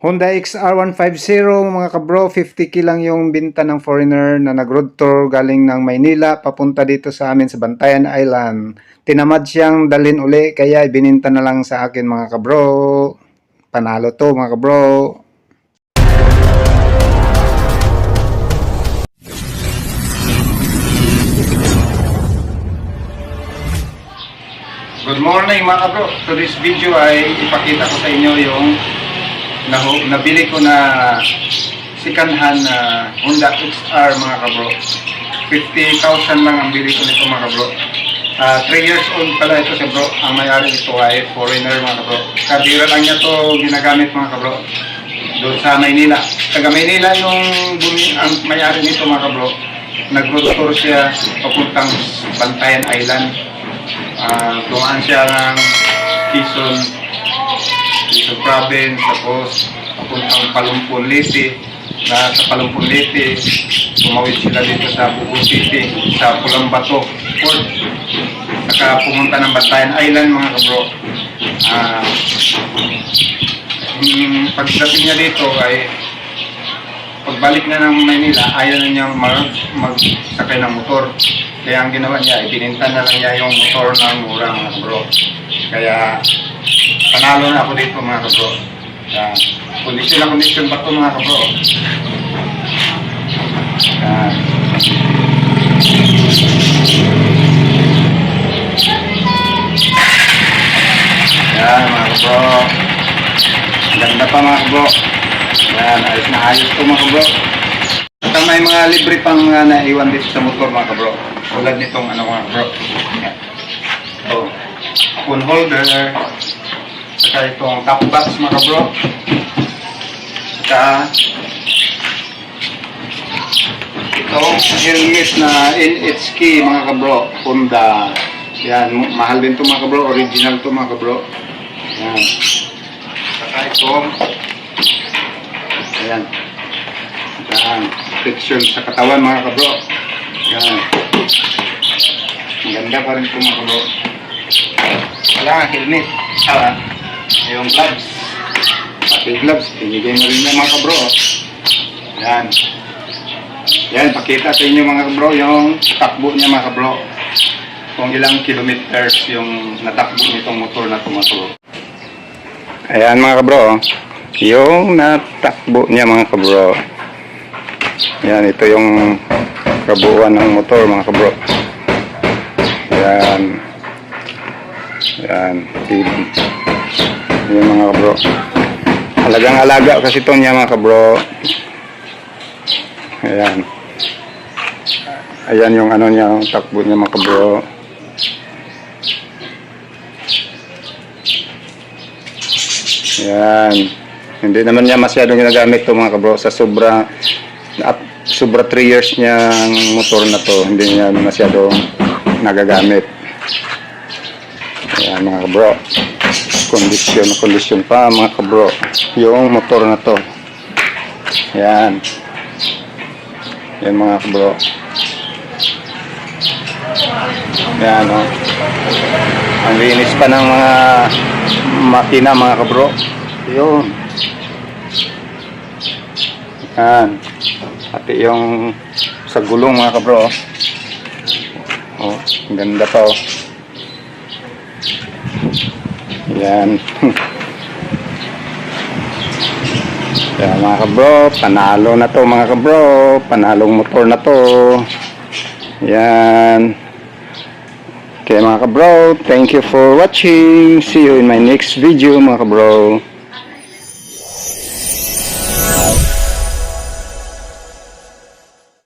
Honda XR150 mga kabro, 50k lang yung binta ng foreigner na nag-road tour galing ng Maynila papunta dito sa amin sa Bantayan Island. Tinamad siyang dalhin uli kaya ibininta na lang sa akin mga kabro. Panalo to mga kabro. Good morning mga kabro. To this video ay ipakita ko sa inyo yung nahu nabili ko na second hand na Honda XR mga kabro. 50,000 lang ang bili ko nito mga kabro. 3 years old pala ito si bro. Ang may-ari nito ay foreigner mga kabro. Kabira lang niya to ginagamit mga kabro. Doon sa Maynila. Taga Maynila yung bumi, ang may-ari nito mga kabro. Nag-road tour siya papuntang Bantayan Island. Ah, tumaan siya ng Quezon, Quezon Province, tapos papuntang Palumpun Leyte. Na sa Palumpun Leyte, tumawid sila dito sa Bugo City, sa Pulang Bato, Port. Saka pumunta ng Bantayan Island mga kabro. Ah, yung pagdating niya dito ay pagbalik na ng Maynila, ayaw na niyang mag, magsakay ng motor. Kaya ang ginawa niya, ibininta na lang niya yung motor ng mura mga bro. Kaya panalo na ako dito mga bro. Yan. Kondisyon na kondisyon ba ito mga bro? Yan. Yan mga bro. Ganda pa mga bro. Yan, ayos na ayos to mga bro. At may mga libre pang uh, naiwan dito sa motor mga bro. Tulad nitong ano mga bro. Yan. So, phone holder. Saka itong top box mga bro. Saka itong helmet na NHK mga kabro. Honda. Yan, mahal din to mga kabro. Original to mga kabro. Yan. Saka itong Ayan. Yan. Friction sa katawan mga kabro. Yan. Ang ganda pa rin ito mga kabro. Wala nga helmet. Ah, yung gloves. Pati gloves. Pinigay mo rin yan mga kabro. Yan. Yan. Pakita sa inyo mga kabro yung takbo niya mga kabro. Kung ilang kilometers yung natakbo nitong motor na tumaturo. Ayan mga kabro. oh. Yung natakbo niya mga kabro. Yan, ito yung kabuuan ng motor mga kabro. Yan. Yan. Yan mga kabro. Halagang alaga kasi ito niya mga kabro. Ayan. Ayan yung ano niya, yung takbo niya mga kabro. Yan. Hindi naman niya masyadong ginagamit to mga kabro sa sobra sobra 3 years niyang motor na to. Hindi niya masyadong nagagamit. Ayan mga kabro. Kondisyon na kondisyon pa mga kabro. Yung motor na to. Ayan. Yan mga kabro. Ayan o. Ang linis pa ng mga makina mga kabro. Yun. Yan. Pati yung sa gulong mga kabro. Oh, ang ganda pa oh. Yan. Yan mga kabro, panalo na to mga kabro. Panalong motor na to. Yan. Okay mga kabro, thank you for watching. See you in my next video mga kabro.